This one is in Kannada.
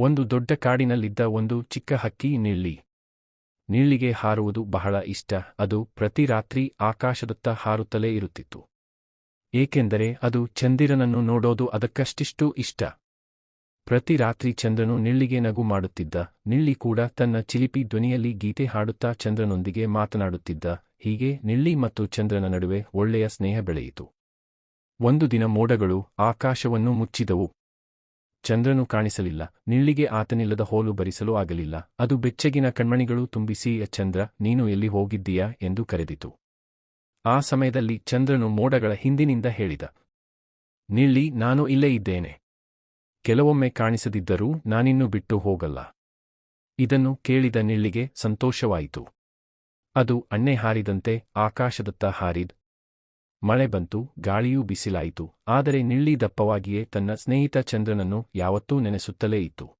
ಒಂದು ದೊಡ್ಡ ಕಾಡಿನಲ್ಲಿದ್ದ ಒಂದು ಚಿಕ್ಕ ಹಕ್ಕಿ ನಿಳ್ಳಿ. ನಿಳ್ಳಿಗೆ ಹಾರುವುದು ಬಹಳ ಇಷ್ಟ, ಅದು ಪ್ರತಿ ರಾತ್ರಿ ಆಕಾಶದತ್ತ ಹಾರುತ್ತಲೇ ಇರುತ್ತಿತ್ತು. ಏಕೆಂದರೆ ಅದು ಚಂದಿರನನ್ನು ನೋಡೋದು ಅದಕ್ಕಷ್ಟಿಷ್ಟು ಇಷ್ಟ. ಪ್ರತಿ ರಾತ್ರಿ ಚಂದ್ರನು ನಿಳ್ಳಿಗೆ ನಗು ಮಾಡುತ್ತಿದ್ದ, ನಿಳ್ಳಿ ಕೂಡ ತನ್ನ ಚಿಲಿಪಿ ಧ್ವನಿಯಲ್ಲಿ ಗೀತೆ ಹಾಡುತ್ತಾ ಚಂದ್ರನೊಂದಿಗೆ ಮಾತನಾಡುತ್ತಿದ್ದ, ಹೀಗೆ ನಿಳ್ಳಿ ಮತ್ತು ಚಂದ್ರನ ನಡುವೆ ಒಳ್ಳೆಯ ಸ್ನೇಹ ಬೆಳೆಯಿತು. ಒಂದು ದಿನ ಮೋಡಗಳು ಆಕಾಶವನ್ನು ಮುಚ್ಚಿದವು. ಚಂದ್ರನು ಕಾಣಿಸಲಿಲ್ಲ. ನಿಳ್ಳಿಗೆ ಆತನಿಲ್ಲದ ಹೋಲು ಬರಿಸಲು ಆಗಲಿಲ್ಲ. ಅದು ಬೆಚ್ಚಗಿನ ಕಣ್ಮಣಿಗಳು ತುಂಬಿಸಿ "ಯ ಚಂದ್ರ, ನೀನು ಎಲ್ಲಿ ಹೋಗಿದ್ದೀಯಾ? ಎಂದು ಕರೆದಿತು. ಆ ಸಮಯದಲ್ಲಿ ಚಂದ್ರನು ಮೋಡಗಳ ಹಿಂದಿನಿಂದ ಹೇಳಿದ ನಿಳ್ಳಿ ನಾನು ಇಲ್ಲೇ ಇದ್ದೇನೆ. ಕೆಲವೊಮ್ಮೆ ಕಾಣಿಸದಿದ್ದರೂ ನಾನಿನ್ನು ಬಿಟ್ಟು ಹೋಗಲ್ಲ. ಇದನ್ನು ಕೇಳಿದ ನಿಳ್ಳಿಗೆ ಸಂತೋಷವಾಯಿತು. ಅದು ಅಣ್ಣೆ ಹಾರಿದಂತೆ ಆಕಾಶದತ್ತ ಹಾರಿದ್ ಮಳೆ ಬಂತು ಗಾಳಿಯೂ ಬಿಸಿಲಾಯಿತು ಆದರೆ ನಿಳ್ಳಿ ದಪ್ಪವಾಗಿಯೇ ತನ್ನ ಸ್ನೇಹಿತ ಚಂದ್ರನನ್ನು ಯಾವತ್ತೂ ನೆನೆಸುತ್ತಲೇ ಇತ್ತು.